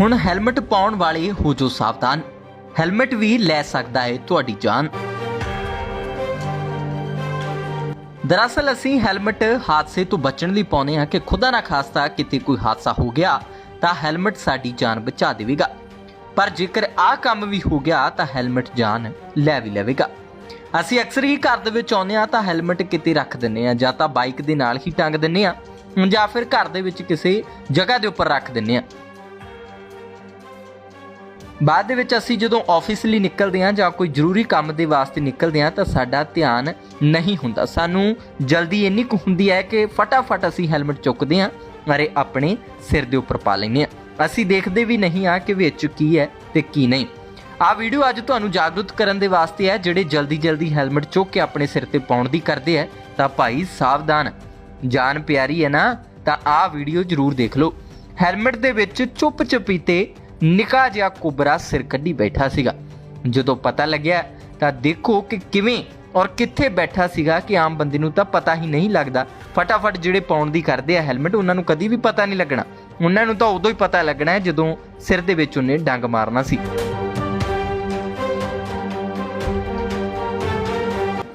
ਹੁਣ ਹੈਲਮਟ ਪਾਉਣ ਵਾਲੇ ਹੋ ਜੋ ਸਾਵਧਾਨ, ਹੈਲਮਟ ਵੀ ਲੈ ਸਕਦਾ ਹੈ ਤੁਹਾਡੀ ਜਾਨ। ਦਰਅਸਲ ਅਸੀਂ ਹੈਲਮਟ ਹਾਦਸੇ ਤੋਂ ਬਚਣ ਲਈ ਪਾਉਂਦੇ ਹਾਂ ਕਿ ਖੁਦਾ ਨਾ ਖਾਸਤਾ ਕਿਤੇ ਕੋਈ ਹਾਦਸਾ ਹੋ ਗਿਆ ਤਾਂ ਹੈਲਮਟ ਸਾਡੀ ਜਾਨ ਬਚਾ ਦੇਵੇਗਾ। ਪਰ ਜੇਕਰ ਆਹ ਕੰਮ ਵੀ ਹੋ ਗਿਆ ਤਾਂ ਹੈਲਮਟ ਜਾਨ ਲੈ ਵੀ ਲਵੇਗਾ। ਅਸੀਂ ਅਕਸਰ ਹੀ ਘਰ ਦੇ ਵਿੱਚ ਆਉਂਦੇ ਆ ਤਾਂ ਹੈਲਮਟ ਕਿਤੇ ਰੱਖ ਦਿੰਨੇ ਆ ਜਾਂ ਤਾਂ ਬਾਈਕ ਦੇ ਨਾਲ ਹੀ ਟੰਗ ਦਿੰਨੇ ਆ ਜਾਂ ਫਿਰ ਘਰ ਦੇ ਵਿੱਚ ਕਿਸੇ ਜਗ੍ਹਾ ਦੇ ਉੱਪਰ ਰੱਖ ਦਿੰਨੇ ਆ ਬਾਅਦ ਦੇ ਵਿੱਚ ਅਸੀਂ ਜਦੋਂ ਆਫਿਸ ਲਈ ਨਿਕਲਦੇ ਹਾਂ ਜਾਂ ਕੋਈ ਜ਼ਰੂਰੀ ਕੰਮ ਦੇ ਵਾਸਤੇ ਨਿਕਲਦੇ ਹਾਂ ਤਾਂ ਸਾਡਾ ਧਿਆਨ ਨਹੀਂ ਹੁੰਦਾ। ਸਾਨੂੰ ਜਲਦੀ ਇੰਨੀ ਕੁ ਹੁੰਦੀ ਹੈ ਕਿ ਫਟਾਫਟ ਅਸੀਂ ਹੈਲਮਟ ਚੁੱਕਦੇ ਹਾਂ, ਅਰੇ ਆਪਣੇ ਸਿਰ ਦੇ ਉੱਪਰ ਪਾ ਲੈਂਦੇ ਹਾਂ। ਅਸੀਂ ਦੇਖਦੇ ਵੀ ਨਹੀਂ ਆ ਕਿ ਵਿੱਚ ਕੀ ਹੈ ਤੇ ਕੀ ਨਹੀਂ। ਆ ਵੀਡੀਓ ਅੱਜ ਤੁਹਾਨੂੰ ਜਾਗਰੂਕ ਕਰਨ ਦੇ ਵਾਸਤੇ ਹੈ, ਜਿਹੜੇ ਜਲਦੀ ਜਲਦੀ ਹੈਲਮਟ ਚੁੱਕ ਕੇ ਆਪਣੇ ਸਿਰ ਤੇ ਪਾਉਣ ਦੀ ਕਰਦੇ ਹੈ, ਤਾਂ ਭਾਈ ਸਾਵਧਾਨ, ਜਾਨ ਪਿਆਰੀ ਹੈ ਨਾ, ਤਾਂ ਆ ਵੀਡੀਓ ਜ਼ਰੂਰ ਦੇਖ ਲਓ। ਹੈਲਮਟ ਦੇ ਵਿੱਚ ਚੁੱਪ ਚਪੀਤੇ ਨਿਕਾ ਜਿਹਾ ਕੁਬਰਾ ਸਿਰ ਕੱਢੀ ਬੈਠਾ ਸੀਗਾ। ਜਦੋਂ ਪਤਾ ਲੱਗਿਆ ਤਾਂ ਦੇਖੋ ਕਿ ਕਿਵੇਂ ਔਰ ਕਿੱਥੇ ਬੈਠਾ ਸੀਗਾ ਕਿ ਆਮ ਬੰਦੇ ਨੂੰ ਤਾਂ ਪਤਾ ਹੀ ਨਹੀਂ ਲੱਗਦਾ। ਫਟਾਫਟ ਜਿਹੜੇ ਪਾਉਣ ਦੀ ਕਰਦੇ ਆ ਹੈਲਮਟ, ਉਹਨਾਂ ਨੂੰ ਕਦੀ ਵੀ ਪਤਾ ਨਹੀਂ ਲੱਗਣਾ। ਉਹਨਾਂ ਨੂੰ ਤਾਂ ਉਦੋਂ ਹੀ ਪਤਾ ਲੱਗਣਾ ਹੈ ਜਦੋਂ ਸਿਰ ਦੇ ਵਿੱਚ ਉਹਨੇ ਡੰਗ ਮਾਰਨਾ ਸੀ।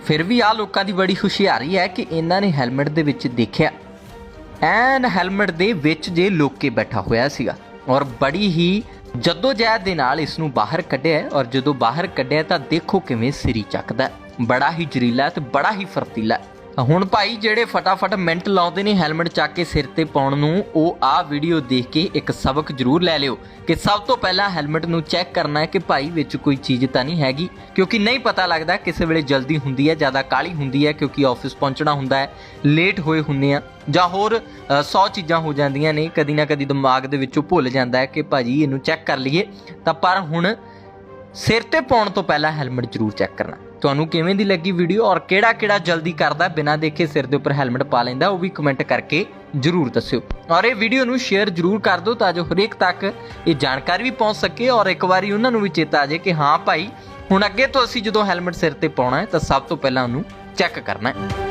ਫਿਰ ਵੀ ਆ ਲੋਕਾਂ ਦੀ ਬੜੀ ਹੁਸ਼ਿਆਰੀ ਹੈ ਕਿ ਇਹਨਾਂ ਨੇ ਹੈਲਮਟ ਦੇ ਵਿੱਚ ਦੇਖਿਆ। ਐਨ ਹੈਲਮਟ ਦੇ ਵਿੱਚ ਜੇ ਲੁੱਕ ਬੈਠਾ ਹੋਇਆ ਸੀਗਾ। ਔਰ ਬੜੀ ਹੀ ਜਦੋਜਹਿਦ ਦੇ ਨਾਲ ਇਸ ਨੂੰ ਬਾਹਰ ਕੱਢਿਆ ਔਰ ਜਦੋਂ ਬਾਹਰ ਕੱਢਿਆ ਤਾਂ ਦੇਖੋ ਕਿਵੇਂ ਸਿਰੀ ਚੱਕਦਾ ਬੜਾ ਹੀ ਜ਼ਰੀਲਾ ਤੇ ਬੜਾ ਹੀ ਫਰਤੀਲਾ ਹੁਣ ਭਾਈ ਜਿਹੜੇ ਫਟਾਫਟ ਮਿੰਟ ਲਾਉਂਦੇ ਨੇ ਹੈਲਮਟ ਚੱਕ ਕੇ ਸਿਰ ਤੇ ਪਾਉਣ ਨੂੰ, ਉਹ ਆਹ ਵੀਡੀਓ ਦੇਖ ਕੇ ਇੱਕ ਸਬਕ ਜ਼ਰੂਰ ਲੈ ਲਿਓ ਕਿ ਸਭ ਤੋਂ ਪਹਿਲਾਂ ਹੈਲਮਟ ਨੂੰ ਚੈੱਕ ਕਰਨਾ ਹੈ ਕਿ ਭਾਈ ਵਿੱਚ ਕੋਈ ਚੀਜ਼ ਤਾਂ ਨਹੀਂ ਹੈਗੀ, ਕਿਉਂਕਿ ਨਹੀਂ ਪਤਾ ਲੱਗਦਾ ਕਿਸੇ ਵੇਲੇ ਜਲਦੀ ਹੁੰਦੀ ਹੈ, ਜ਼ਿਆਦਾ ਕਾਲੀ ਹੁੰਦੀ ਹੈ, ਕਿਉਂਕਿ ਆਫਿਸ ਪਹੁੰਚਣਾ ਹੁੰਦਾ ਹੈ ਲੇਟ ਹੋਏ ਹੁੰਦੇ ਆ, ਜਾਂ ਹੋਰ 100 ਚੀਜ਼ਾਂ ਹੋ ਜਾਂਦੀਆਂ ਨੇ, ਕਦੀ ਨਾ ਕਦੀ ਦਿਮਾਗ ਦੇ ਵਿੱਚੋਂ ਭੁੱਲ ਜਾਂਦਾ ਹੈ ਕਿ ਭਾਜੀ ਇਹਨੂੰ ਚੈੱਕ ਕਰ ਲਈਏ। ਤਾਂ ਪਰ ਹੁਣ ਸਿਰ ਤੇ ਪਾਉਣ ਤੋਂ ਪਹਿਲਾਂ ਹੈਲਮਟ ਜ਼ਰੂਰ ਚੈੱਕ ਕਰਨਾ। ਤੁਹਾਨੂੰ ਕਿਵੇਂ ਦੀ ਲੱਗੀ ਵੀਡੀਓ ਔਰ ਕਿਹੜਾ ਕਿਹੜਾ ਜਲਦੀ ਕਰਦਾ, ਬਿਨਾਂ ਦੇਖੇ ਸਿਰ ਦੇ ਉੱਪਰ ਹੈਲਮਟ ਪਾ ਲੈਂਦਾ, ਉਹ ਵੀ ਕਮੈਂਟ ਕਰਕੇ ਜ਼ਰੂਰ ਦੱਸਿਓ। ਔਰ ਇਹ ਵੀਡੀਓ ਨੂੰ ਸ਼ੇਅਰ ਜ਼ਰੂਰ ਕਰ ਦਿਓ ਤਾਂ ਜੋ ਹਰੇਕ ਤੱਕ ਇਹ ਜਾਣਕਾਰੀ ਵੀ ਪਹੁੰਚ ਸਕੇ ਔਰ ਇੱਕ ਵਾਰੀ ਉਹਨਾਂ ਨੂੰ ਵੀ ਚੇਤਾ ਆ ਜਾਏ ਕਿ ਹਾਂ ਭਾਈ, ਹੁਣ ਅੱਗੇ ਤੋਂ ਅਸੀਂ ਜਦੋਂ ਹੈਲਮਟ ਸਿਰ ਤੇ ਪਾਉਣਾ ਹੈ ਤਾਂ ਸਭ ਤੋਂ ਪਹਿਲਾਂ ਉਹਨੂੰ ਚੈੱਕ ਕਰਨਾ ਹੈ।